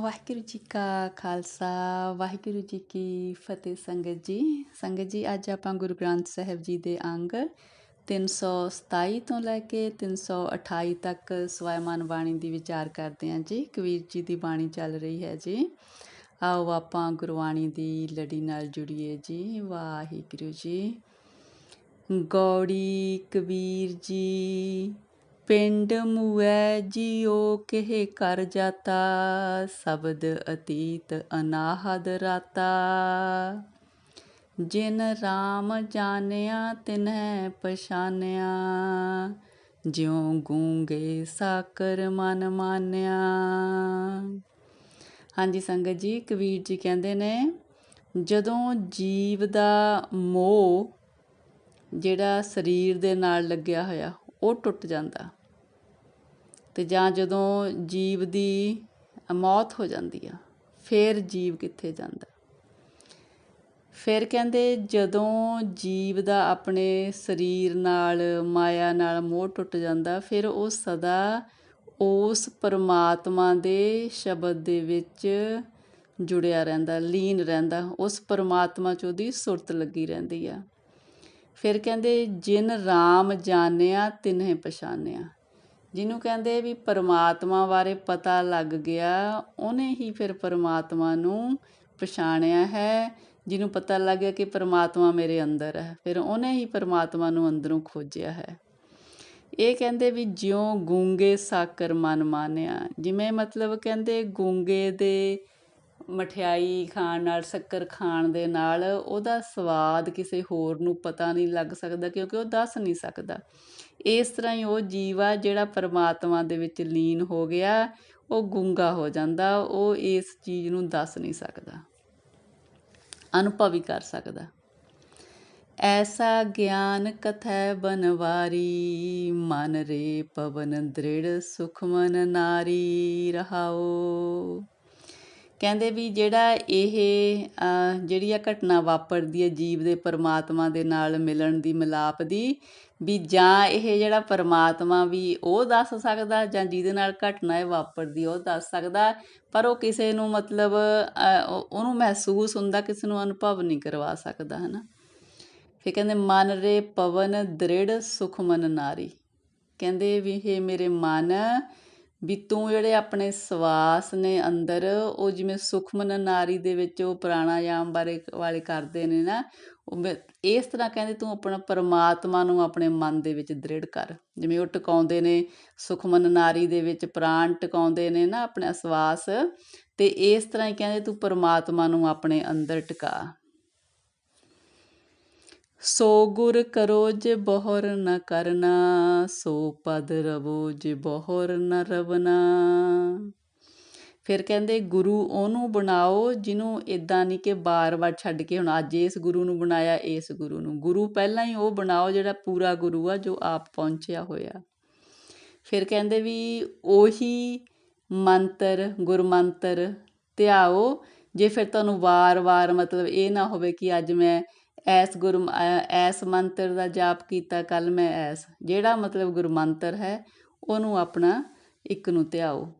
ਵਾਹਿਗੁਰੂ ਜੀ ਕਾ ਖਾਲਸਾ, ਵਾਹਿਗੁਰੂ ਜੀ ਕੀ ਫਤਿਹ ਸੰਗਤ ਜੀ। ਸੰਗਤ ਜੀ, ਅੱਜ ਆਪਾਂ ਗੁਰੂ ਗ੍ਰੰਥ ਸਾਹਿਬ ਜੀ ਦੇ ਅੰਗ 327 ਤੋਂ ਲੈ ਕੇ 328 ਤੱਕ ਸਵੈਮਾਨ ਬਾਣੀ ਦੀ ਵਿਚਾਰ ਕਰਦੇ ਹਾਂ ਜੀ। ਕਬੀਰ ਜੀ ਦੀ ਬਾਣੀ ਚੱਲ ਰਹੀ ਹੈ ਜੀ। ਆਓ ਆਪਾਂ ਗੁਰਬਾਣੀ ਦੀ ਲੜੀ ਨਾਲ ਜੁੜੀਏ ਜੀ। ਵਾਹਿਗੁਰੂ ਜੀ। ਗੌੜੀ ਕਬੀਰ ਜੀ ਪਿੰਡ ਮੂਐ ਜਿਉ ਕਿਹ ਕਰ ਜਾਤਾ, ਸ਼ਬਦ ਅਤੀਤ ਅਨਾਹਦ ਰਾਤਾ। ਜਿਨ ਰਾਮ ਜਾਣਿਆ ਤਿਨਹਿ ਪਛਾਨਿਆ, ਜਿਉ ਗੂੰਗੇ ਸਾਕਰ ਮਨ ਮਾਨਿਆ। ਹਾਂਜੀ ਸੰਗਤ ਜੀ ਕਬੀਰ ਜੀ ਕਹਿੰਦੇ ਨੇ, ਜਦੋਂ ਜੀਵ ਦਾ ਮੋਹ ਜਿਹੜਾ ਸਰੀਰ ਦੇ ਨਾਲ ਲੱਗਿਆ ਹੋਇਆ, ਉਹ ਟੁੱਟ ਜਾਂਦਾ। ਤੇ ਜਾਂ ਜਦੋਂ ਜੀਵ ਦੀ ਮੌਤ ਹੋ ਜਾਂਦੀ ਆ, ਫਿਰ ਜੀਵ ਕਿੱਥੇ ਜਾਂਦਾ? ਫਿਰ ਕਹਿੰਦੇ ਜਦੋਂ ਜੀਵ ਦਾ ਆਪਣੇ ਸਰੀਰ ਨਾਲ, ਮਾਇਆ ਨਾਲ ਮੋਹ ਟੁੱਟ ਜਾਂਦਾ, ਫਿਰ ਉਹ ਸਦਾ ਉਸ ਪਰਮਾਤਮਾ ਦੇ ਸ਼ਬਦ ਦੇ ਵਿੱਚ ਜੁੜਿਆ ਰਹਿੰਦਾ, ਲੀਨ ਰਹਿੰਦਾ, ਉਸ ਪਰਮਾਤਮਾ 'ਚ ਉਹਦੀ ਸੁਰਤ ਲੱਗੀ ਰਹਿੰਦੀ ਆ। ਫਿਰ ਕਹਿੰਦੇ, ਜਿਨ ਰਾਮ ਜਾਣਿਆ, ਤਿਨਹਿ ਪਛਾਨਿਆ ਜਿਹਨੂੰ ਕਹਿੰਦੇ ਵੀ ਪਰਮਾਤਮਾ ਬਾਰੇ ਪਤਾ ਲੱਗ ਗਿਆ, ਉਹਨੇ ਹੀ ਫਿਰ ਪਰਮਾਤਮਾ ਨੂੰ ਪਛਾਣਿਆ ਹੈ, ਜਿਹਨੂੰ ਪਤਾ ਲੱਗ ਗਿਆ ਕਿ ਪਰਮਾਤਮਾ ਮੇਰੇ ਅੰਦਰ ਹੈ। ਫਿਰ ਉਹਨੇ ਹੀ ਪਰਮਾਤਮਾ ਨੂੰ ਅੰਦਰੋਂ ਖੋਜਿਆ ਹੈ। ਇਹ ਕਹਿੰਦੇ ਵੀ ਜਿਉਂ ਗੂੰਗੇ ਸਾਕਰ ਮਨ ਮਾਨਿਆ। ਜਿਵੇਂ ਮਤਲਬ ਕਹਿੰਦੇ ਗੂੰਗੇ ਦੇ ਮਠਿਆਈ ਖਾਣ ਨਾਲ, ਸ਼ੱਕਰ ਖਾਣ ਦੇ ਨਾਲ ਉਹਦਾ ਸਵਾਦ ਕਿਸੇ ਹੋਰ ਨੂੰ ਪਤਾ ਨਹੀਂ ਲੱਗ ਸਕਦਾ ਕਿਉਂਕਿ ਉਹ ਦੱਸ ਨਹੀਂ ਸਕਦਾ। ਇਸ ਤਰ੍ਹਾਂ ਹੀ ਉਹ ਜੀਵਾ ਜਿਹੜਾ ਪਰਮਾਤਮਾ ਦੇ ਵਿੱਚ ਲੀਨ ਹੋ ਗਿਆ, ਉਹ ਗੁੰਗਾ ਹੋ ਜਾਂਦਾ, ਉਹ ਇਸ ਚੀਜ਼ ਨੂੰ ਦੱਸ ਨਹੀਂ ਸਕਦਾ। ਅਨੁਭਵ ਹੀ ਕਰ ਸਕਦਾ। ਐਸਾ ਗਿਆਨ ਕਥੈ ਬਨਵਾਰੀ, ਮਨ ਰੇ ਪਵਨ ਦ੍ਰਿੜ ਸੁਖਮਨ ਨਾਰੀ ਰਹਾਓ। ਕਹਿੰਦੇ ਵੀ ਜਿਹੜਾ ਇਹ ਜਿਹੜੀ ਆ ਘਟਨਾ ਵਾਪਰਦੀ ਹੈ ਜੀਵ ਦੇ ਪਰਮਾਤਮਾ ਦੇ ਨਾਲ ਮਿਲਣ ਦੀ ਮਿਲਾਪ ਦੀ, ਵੀ ਜਾਂ ਇਹ ਜਿਹੜਾ ਪਰਮਾਤਮਾ ਵੀ ਉਹ ਦੱਸ ਸਕਦਾ ਜਾਂ ਜਿਹਦੇ ਨਾਲ ਘਟਨਾ ਇਹ ਵਾਪਰਦੀ ਉਹ ਦੱਸ ਸਕਦਾ, ਪਰ ਉਹ ਕਿਸੇ ਨੂੰ ਮਤਲਬ ਉਹਨੂੰ ਮਹਿਸੂਸ ਹੁੰਦਾ ਕਿਸੇ ਨੂੰ ਅਨੁਭਵ ਨਹੀਂ ਕਰਵਾ ਸਕਦਾ, ਹਨਾ? ਫਿਰ ਕਹਿੰਦੇ, ਮਨ ਰੇ ਪਵਨ ਦ੍ਰਿੜ ਸੁਖਮਨ ਨਾਰੀ। ਕਹਿੰਦੇ ਵੀ ਇਹ ਮੇਰੇ ਮਨ ਵੀ ਤੂੰ ਜਿਹੜੇ ਆਪਣੇ ਸਵਾਸ ਨੇ ਅੰਦਰ, ਉਹ ਜਿਵੇਂ ਸੁਖਮਨ ਨਾਰੀ ਦੇ ਵਿੱਚ ਉਹ ਪ੍ਰਾਣਾਯਾਮ ਬਾਰੇ ਵਾਲੇ ਕਰਦੇ ਨੇ ਨਾ, ਉਹ ਇਸ ਤਰ੍ਹਾਂ ਕਹਿੰਦੇ ਤੂੰ ਆਪਣਾ ਪਰਮਾਤਮਾ ਨੂੰ ਆਪਣੇ ਮਨ ਦੇ ਵਿੱਚ ਦ੍ਰਿੜ ਕਰ। ਜਿਵੇਂ ਉਹ ਟਿਕਾਉਂਦੇ ਨੇ ਸੁਖਮਨ ਨਾਰੀ ਦੇ ਵਿੱਚ ਪ੍ਰਾਣ ਟਿਕਾਉਂਦੇ ਨੇ ਨਾ ਆਪਣਾ ਸਵਾਸ, ਤੇ ਇਸ ਤਰ੍ਹਾਂ ਹੀ ਕਹਿੰਦੇ ਤੂੰ ਪਰਮਾਤਮਾ ਨੂੰ ਆਪਣੇ ਅੰਦਰ ਟਿਕਾ। ਸੋ ਗੁਰ ਕਰੋ ਜੇ ਬਹੁਰ ਨ ਕਰਨਾ, ਸੋ ਪਦ ਰਵੋ ਜੇ ਬਹਰ ਨ ਰਵਨਾ। ਫਿਰ ਕਹਿੰਦੇ, ਗੁਰੂ ਉਹਨੂੰ ਬਣਾਓ ਜਿਹਨੂੰ ਇਦਾਂ ਨਹੀਂ ਕਿ ਬਾਰ-ਬਾਰ ਛੱਡ ਕੇ ਹੁਣ ਅੱਜ ਇਸ ਗੁਰੂ ਨੂੰ ਬਣਾਇਆ, ਇਸ ਗੁਰੂ ਨੂੰ। ਗੁਰੂ ਪਹਿਲਾਂ ਹੀ ਉਹ ਬਣਾਓ ਜਿਹੜਾ ਪੂਰਾ ਗੁਰੂ ਆ, ਜੋ ਆਪ ਪਹੁੰਚਿਆ ਹੋਇਆ। ਫਿਰ ਕਹਿੰਦੇ ਵੀ ਉਹੀ ਮੰਤਰ, ਗੁਰਮੰਤਰ ਧਿਆਓ। ਜੇ ਫਿਰ ਤੁਹਾਨੂੰ ਵਾਰ-ਵਾਰ ਮਤਲਬ ਇਹ ਨਾ ਹੋਵੇ ਕਿ ਅੱਜ ਮੈਂ ਐਸ ਗੁਰ ਐਸ ਮੰਤਰ ਦਾ ਜਾਪ ਕੀਤਾ ਕੱਲ ਮੈਂ ਐਸ। ਜਿਹੜਾ ਮਤਲਬ ਗੁਰਮੰਤਰ ਹੈ, ਉਹਨੂੰ ਆਪਣਾ ਇੱਕ ਨੂੰ ਧਿਆਓ।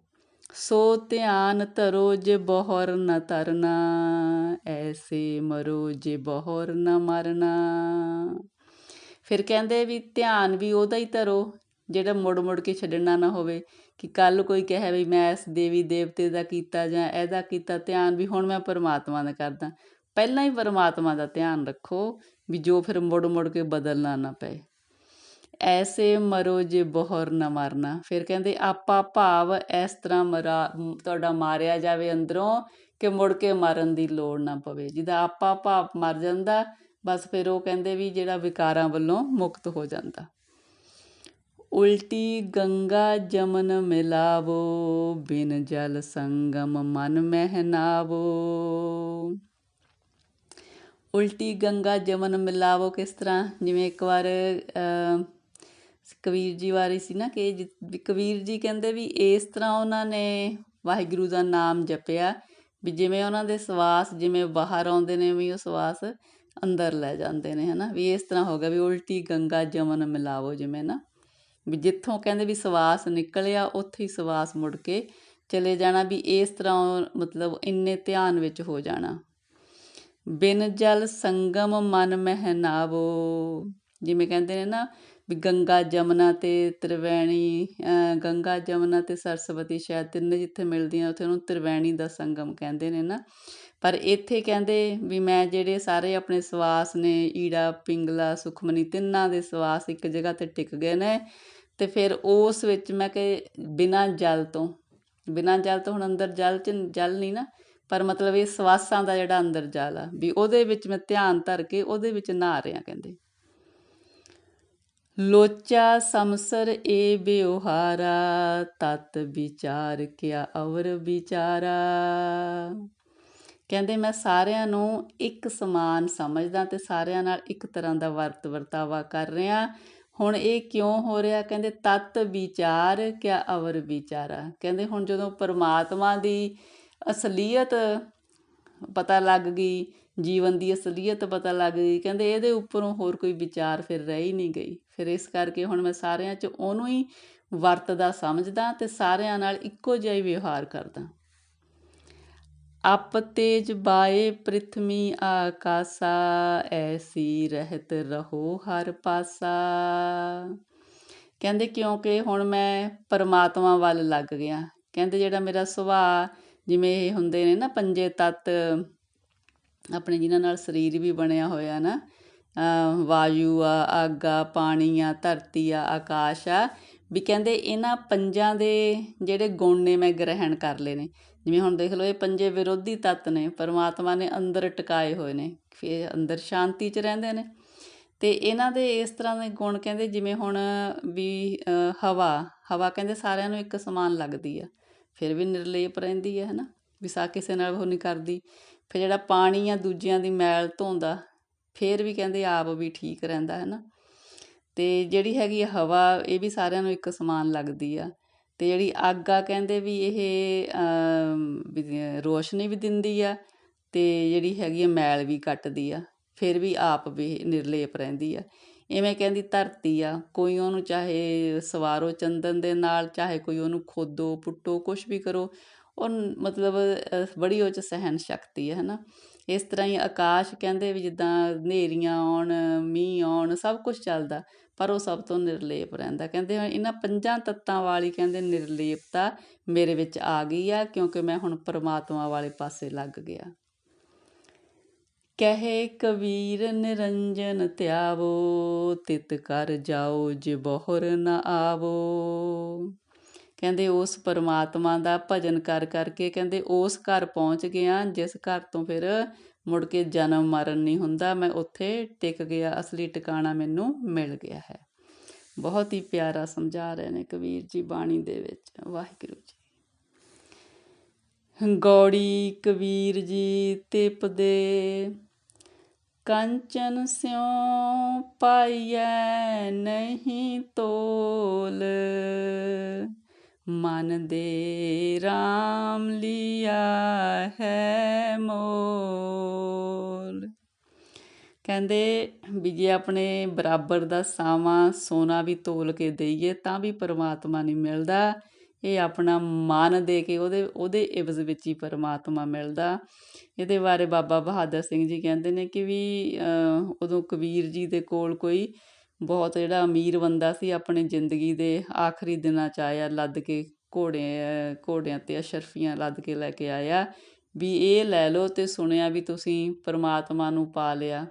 ਸੋ ਧਿਆਨ ਧਰੋ ਜੇ ਬਹਰ ਨ ਤਰਨਾ, ਐਸੇ ਮਰੋ ਜੇ ਬਹਰ ਨ ਮਰਨਾ। ਫਿਰ ਕਹਿੰਦੇ ਵੀ ਧਿਆਨ ਵੀ ਉਹਦਾ ਹੀ ਧਰੋ, ਜਿਹੜਾ ਮੁੜ ਮੁੜ ਕੇ ਛੱਡਣਾ ਨਾ ਹੋਵੇ, ਕਿ ਕੱਲ ਕੋਈ ਕਹੇ ਵੀ ਮੈਂ ਇਸ ਦੇਵੀ ਦੇਵਤੇ ਦਾ ਕੀਤਾ ਜਾਂ ਇਹਦਾ ਕੀਤਾ, ਧਿਆਨ ਵੀ ਹੁਣ ਮੈਂ ਪਰਮਾਤਮਾ ਦਾ ਕਰਦਾ। ਪਹਿਲਾਂ ਹੀ ਪਰਮਾਤਮਾ ਦਾ ਧਿਆਨ ਰੱਖੋ ਵੀ ਜੋ ਫਿਰ ਮੁੜ ਮੁੜ ਕੇ ਬਦਲਣਾ ਨਾ ਪਏ। ਐਸੇ ਮਰੋ ਜੇ ਬਹਰ ਨਾ ਮਰਨਾ। ਫਿਰ ਕਹਿੰਦੇ, ਆਪਾ ਭਾਵ ਇਸ ਤਰ੍ਹਾਂ ਮਰਾ, ਤੁਹਾਡਾ ਮਾਰਿਆ ਜਾਵੇ ਅੰਦਰੋਂ ਕਿ ਮੁੜ ਕੇ ਮਰਨ ਦੀ ਲੋੜ ਨਾ ਪਵੇ। ਜਿਹਦਾ ਆਪਾ ਭਾਵ ਮਰ ਜਾਂਦਾ, ਬਸ ਫਿਰ ਉਹ ਕਹਿੰਦੇ ਵੀ ਜਿਹੜਾ ਵਿਕਾਰਾਂ ਵੱਲੋਂ ਮੁਕਤ ਹੋ ਜਾਂਦਾ। ਉਲਟੀ ਗੰਗਾ ਜਮਨ ਮਿਲਾਵੋ, ਬਿਨ ਜਲ ਸੰਗਮ ਮਨ ਮਹਿਨਾਵੋ। ਉਲਟੀ ਗੰਗਾ ਜਮਨ ਮਿਲਾਵੋ ਕਿਸ ਤਰ੍ਹਾਂ? ਜਿਵੇਂ ਇੱਕ ਵਾਰ ਕਬੀਰ ਜੀ ਵਾਰੀ ਸੀ ਨਾ ਕਿ ਕਬੀਰ ਜੀ ਕਹਿੰਦੇ ਵੀ ਇਸ ਤਰ੍ਹਾਂ ਉਹਨਾਂ ਨੇ ਵਾਹਿਗੁਰੂ ਦਾ ਨਾਮ ਜਪਿਆ ਵੀ ਜਿਵੇਂ ਉਹਨਾਂ ਦੇ ਸਵਾਸ, ਜਿਵੇਂ ਬਾਹਰ ਆਉਂਦੇ ਨੇ ਵੀ ਉਹ ਸਵਾਸ ਅੰਦਰ ਲੈ ਜਾਂਦੇ ਨੇ, ਹਨਾ? ਵੀ ਇਸ ਤਰ੍ਹਾਂ ਹੋ ਗਿਆ ਵੀ ਉਲਟੀ ਗੰਗਾ ਜਮਨ ਮਿਲਾਵੋ ਜਿਵੇਂ ਨਾ। ਵੀ ਜਿੱਥੋਂ ਕਹਿੰਦੇ ਵੀ ਸਵਾਸ ਨਿਕਲਿਆ, ਉੱਥੇ ਹੀ ਸਵਾਸ ਮੁੜ ਕੇ ਚਲੇ ਜਾਣਾ ਵੀ ਇਸ ਤਰ੍ਹਾਂ ਮਤਲਬ ਇੰਨੇ ਧਿਆਨ ਵਿੱਚ ਹੋ ਜਾਣਾ। ਬਿਨ ਜਲ ਸੰਗਮ ਮਨ ਮਹਿਨਾਵੋ ਜਿਵੇਂ ਕਹਿੰਦੇ ਨੇ ਨਾ ਵੀ ਗੰਗਾ ਜਮਨਾ ਤੇ ਤ੍ਰਿਵੈਣੀ ਗੰਗਾ ਜਮਨਾ ਤੇ ਸਰਸਵਤੀ ਸ਼ਾਇਦ ਤਿੰਨੇ ਜਿੱਥੇ ਮਿਲਦੀਆਂ, ਉੱਥੇ ਉਹਨੂੰ ਤ੍ਰਿਵੈਣੀ ਦਾ ਸੰਗਮ ਕਹਿੰਦੇ ਨੇ ਨਾ। ਪਰ ਇੱਥੇ ਕਹਿੰਦੇ ਵੀ ਮੈਂ ਜਿਹੜੇ ਸਾਰੇ ਆਪਣੇ ਸਵਾਸ ਨੇ, ਈੜਾ, ਪਿੰਗਲਾ, ਸੁਖਮਨੀ, ਤਿੰਨਾਂ ਦੇ ਸਵਾਸ ਇੱਕ ਜਗ੍ਹਾ ਤੇ ਟਿਕ ਗਏ ਨੇ। ਤੇ ਫਿਰ ਉਸ ਵਿੱਚ ਮੈਂ ਕਿ ਬਿਨਾਂ ਜਲ ਤੋਂ, ਬਿਨਾਂ ਜਲ ਤੋਂ ਹੁਣ ਅੰਦਰ ਜਲ ਚ, ਜਲ ਨਹੀਂ ਨਾ ਪਰ ਮਤਲਬ ਇਹ ਸਵਾਸਾਂ ਦਾ ਜਿਹੜਾ ਅੰਦਰ ਜਲ ਆ, ਵੀ ਉਹਦੇ ਵਿੱਚ ਮੈਂ ਧਿਆਨ ਧਰ ਕੇ ਉਹਦੇ ਵਿੱਚ ਨਹਾ ਰਿਆਂ ਕਹਿੰਦੇ। ਲੋਚਾ ਸਮਸਰ ਏ ਬਿਉਹਾਰਾ ਤਤ ਵਿਚਾਰ ਕਿਆ ਅਵਰ ਵਿਚਾਰਾ। ਕਹਿੰਦੇ ਮੈਂ ਸਾਰਿਆਂ ਨੂੰ ਇੱਕ ਸਮਾਨ ਸਮਝਦਾ ਤੇ ਸਾਰਿਆਂ ਨਾਲ ਇੱਕ ਤਰ੍ਹਾਂ ਦਾ ਵਰਤ ਵਰਤਾਵਾ ਕਰ ਰਿਹਾ। ਹੁਣ ਇਹ ਕਿਉਂ ਹੋ ਰਿਹਾ? ਕਹਿੰਦੇ ਤਤ ਵਿਚਾਰ ਕਿਆ ਅਵਰ ਵਿਚਾਰਾ। ਕਹਿੰਦੇ ਹੁਣ ਜਦੋਂ ਪਰਮਾਤਮਾ ਦੀ ਅਸਲੀਅਤ ਪਤਾ ਲੱਗ ਗਈ, ਜੀਵਨ ਦੀ ਅਸਲੀਅਤ ਪਤਾ ਲੱਗ ਗਈ। ਕਹਿੰਦੇ ਇਹਦੇ ਉੱਪਰੋਂ ਹੋਰ ਕੋਈ ਵਿਚਾਰ ਫਿਰ ਰਹਿ ਹੀ ਨਹੀਂ ਗਈ। ਫਿਰ ਇਸ ਕਰਕੇ ਹੁਣ ਮੈਂ ਸਾਰਿਆਂ 'ਚ ਉਹਨੂੰ ਹੀ ਵਰਤਦਾ ਸਮਝਦਾ ਤੇ ਸਾਰਿਆਂ ਨਾਲ ਇੱਕੋ ਜਿਹਾ ਹੀ ਵਿਵਹਾਰ ਕਰਦਾ। ਅਪ ਤੇਜ ਬਾਏ ਪ੍ਰਿਥਮੀ ਆਕਾਸਾ, ਐਸੀ ਰਹਿਤ ਰਹੋ ਹਰ ਪਾਸਾ। ਕਹਿੰਦੇ ਕਿਉਂਕਿ ਹੁਣ ਮੈਂ ਪਰਮਾਤਮਾ ਵੱਲ ਲੱਗ ਗਿਆ। ਕਹਿੰਦੇ ਜਿਹੜਾ ਮੇਰਾ ਸੁਭਾਅ ਜਿਵੇਂ ਇਹ ਹੁੰਦੇ ਨੇ ਨਾ ਪੰਜੇ ਤੱਤ, ਆਪਣੇ ਜਿਨ੍ਹਾਂ ਨਾਲ ਸਰੀਰ ਵੀ ਬਣਿਆ ਹੋਇਆ ਨਾ ਵਾਯੂ ਆ, ਅੱਗ ਆ, ਪਾਣੀ ਆ, ਧਰਤੀ ਆ, ਆਕਾਸ਼ ਆ, ਵੀ ਕਹਿੰਦੇ ਇਹਨਾਂ ਪੰਜਾਂ ਦੇ ਜਿਹੜੇ ਗੁਣ ਨੇ ਮੈਂ ਗ੍ਰਹਿਣ ਕਰ ਲਏ ਨੇ। ਜਿਵੇਂ ਹੁਣ ਦੇਖ ਲਓ ਇਹ ਪੰਜੇ ਵਿਰੋਧੀ ਤੱਤ ਨੇ, ਪਰਮਾਤਮਾ ਨੇ ਅੰਦਰ ਟਿਕਾਏ ਹੋਏ ਨੇ ਫਿਰ ਅੰਦਰ ਸ਼ਾਂਤੀ 'ਚ ਰਹਿੰਦੇ ਨੇ। ਤੇ ਇਹਨਾਂ ਦੇ ਇਸ ਤਰ੍ਹਾਂ ਦੇ ਗੁਣ ਕਹਿੰਦੇ ਜਿਵੇਂ ਹੁਣ ਵੀ ਹਵਾ ਹਵਾ ਕਹਿੰਦੇ ਸਾਰਿਆਂ ਨੂੰ ਇੱਕ ਸਮਾਨ ਲੱਗਦੀ ਆ। ਫਿਰ ਵੀ ਨਿਰਲੇਪ ਰਹਿੰਦੀ ਹੈ ਹੈ ਨਾ ਵਿਸ਼ਾ ਕਿਸੇ ਨਾਲ ਉਹ ਨਹੀਂ ਕਰਦੀ। ਫਿਰ ਜਿਹੜਾ ਪਾਣੀ ਆ ਦੂਜਿਆਂ ਦੀ ਮੈਲ ਧੋਂਦਾ, ਫਿਰ ਵੀ ਕਹਿੰਦੇ ਆਪ ਵੀ ਠੀਕ ਰਹਿੰਦਾ ਹੈ ਨਾ ਤੇ ਜਿਹੜੀ ਹੈਗੀ ਹਵਾ, ਇਹ ਵੀ ਸਾਰਿਆਂ ਨੂੰ ਇੱਕ ਸਮਾਨ ਲੱਗਦੀ ਆ। ਤੇ ਜਿਹੜੀ ਅੱਗ ਆ ਕਹਿੰਦੇ ਵੀ ਇਹ ਰੋਸ਼ਨੀ ਵੀ ਦਿੰਦੀ ਆ ਤੇ ਜਿਹੜੀ ਹੈਗੀ ਆ ਮੈਲ ਵੀ ਕੱਟਦੀ ਆ। ਫਿਰ ਵੀ ਆਪ ਵੀ ਨਿਰਲੇਪ ਰਹਿੰਦੀ ਆ। ਇਵੇਂ ਕਹਿੰਦੀ ਧਰਤੀ ਆ, ਕੋਈ ਉਹਨੂੰ ਚਾਹੇ ਸਵਾਰੋ ਚੰਦਨ ਦੇ ਨਾਲ, ਚਾਹੇ ਕੋਈ ਉਹਨੂੰ ਖੋਦੋ, ਪੁੱਟੋ ਕੁਝ ਵੀ ਕਰੋ, ਉਹ ਮਤਲਬ ਬੜੀ ਉਹ ਚ ਸਹਿਨ ਸ਼ਕਤੀ ਹੈ ਹਨਾ। ਇਸ ਤਰ੍ਹਾਂ ਹੀ ਆਕਾਸ਼ ਕਹਿੰਦੇ ਵੀ ਜਿੱਦਾਂ ਹਨੇਰੀਆਂ ਆਉਣ, ਮੀਂਹ ਆਉਣ, ਸਭ ਕੁਝ ਚੱਲਦਾ, ਪਰ ਉਹ ਸਭ ਤੋਂ ਨਿਰਲੇਪ ਰਹਿੰਦਾ। ਕਹਿੰਦੇ ਇਹਨਾਂ ਪੰਜਾਂ ਤੱਤਾਂ ਵਾਲੀ ਕਹਿੰਦੇ ਨਿਰਲੇਪਤਾ ਮੇਰੇ ਵਿੱਚ ਆ ਗਈ ਆ, ਕਿਉਂਕਿ ਮੈਂ ਹੁਣ ਪਰਮਾਤਮਾ ਵਾਲੇ ਪਾਸੇ ਲੱਗ ਗਿਆ। ਕਹੇ ਕਬੀਰ ਨਿਰੰਜਨ ਧਿਆਵੋ, ਤਿਤ ਕਰ ਜਾਓ ਜੇ ਬਹੁਰ ਨ ਆਵੋ। ਕਹਿੰਦੇ ਉਸ ਪਰਮਾਤਮਾ ਦਾ ਭਜਨ ਕਰ ਕਰਕੇ ਕਹਿੰਦੇ ਉਸ ਘਰ ਪਹੁੰਚ ਗਿਆ, ਜਿਸ ਘਰ ਤੋਂ ਫਿਰ ਮੁੜ ਕੇ ਜਨਮ ਮਰਨ ਨਹੀਂ ਹੁੰਦਾ। ਮੈਂ ਉੱਥੇ ਟਿਕ ਗਿਆ, ਅਸਲੀ ਟਿਕਾਣਾ ਮੈਨੂੰ ਮਿਲ ਗਿਆ ਹੈ। ਬਹੁਤ ਹੀ ਪਿਆਰਾ ਸਮਝਾ ਰਹੇ ਨੇ ਕਬੀਰ ਜੀ ਬਾਣੀ ਦੇ ਵਿੱਚ। ਵਾਹਿਗੁਰੂ ਜੀ ਗੌੜੀ, ਕਬੀਰ ਜੀ ਤਿਪਦੇ। ਕੰਚਨ ਸਿਉ ਪਾਈਐ ਨਹੀਂ ਤੋਲ। ਮਨ ਦੇ RAM ਲਿਆ ਹੈ ਮੋਲ। ਕਹਿੰਦੇ ਵੀ ਜੇ ਆਪਣੇ ਬਰਾਬਰ ਦਾ ਸਾਵਾ ਸੋਨਾ ਵੀ ਤੋਲ ਕੇ ਦਈਏ ਤਾਂ ਵੀ ਪਰਮਾਤਮਾ ਨਹੀਂ ਮਿਲਦਾ। ਇਹ ਆਪਣਾ ਮਨ ਦੇ ਕੇ ਉਹਦੇ ਉਹਦੇ ਇਵਜ਼ ਵਿੱਚ ਹੀ ਪਰਮਾਤਮਾ ਮਿਲਦਾ। ਇਹਦੇ ਬਾਰੇ ਬਾਬਾ ਬਹਾਦਰ ਸਿੰਘ ਜੀ ਕਹਿੰਦੇ ਨੇ ਕਿ ਵੀ ਉਦੋਂ ਕਬੀਰ ਜੀ ਦੇ ਕੋਲ ਕੋਈ ਬਹੁਤ ਜਿਹੜਾ ਅਮੀਰ ਬੰਦਾ ਸੀ, ਆਪਣੀ ਜ਼ਿੰਦਗੀ ਦੇ ਆਖਰੀ ਦਿਨਾਂ 'ਚ ਆਇਆ, ਲੱਦ ਕੇ ਘੋੜੇ ਘੋੜਿਆਂ ਤੇ ਅਸ਼ਰਫੀਆਂ ਲੱਦ ਕੇ ਲੈ ਕੇ ਆਇਆ ਵੀ ਇਹ ਲੈ ਲਓ ਤੇ ਸੁਣਿਆ ਵੀ ਤੁਸੀਂ ਪਰਮਾਤਮਾ ਨੂੰ ਪਾ ਲਿਆ।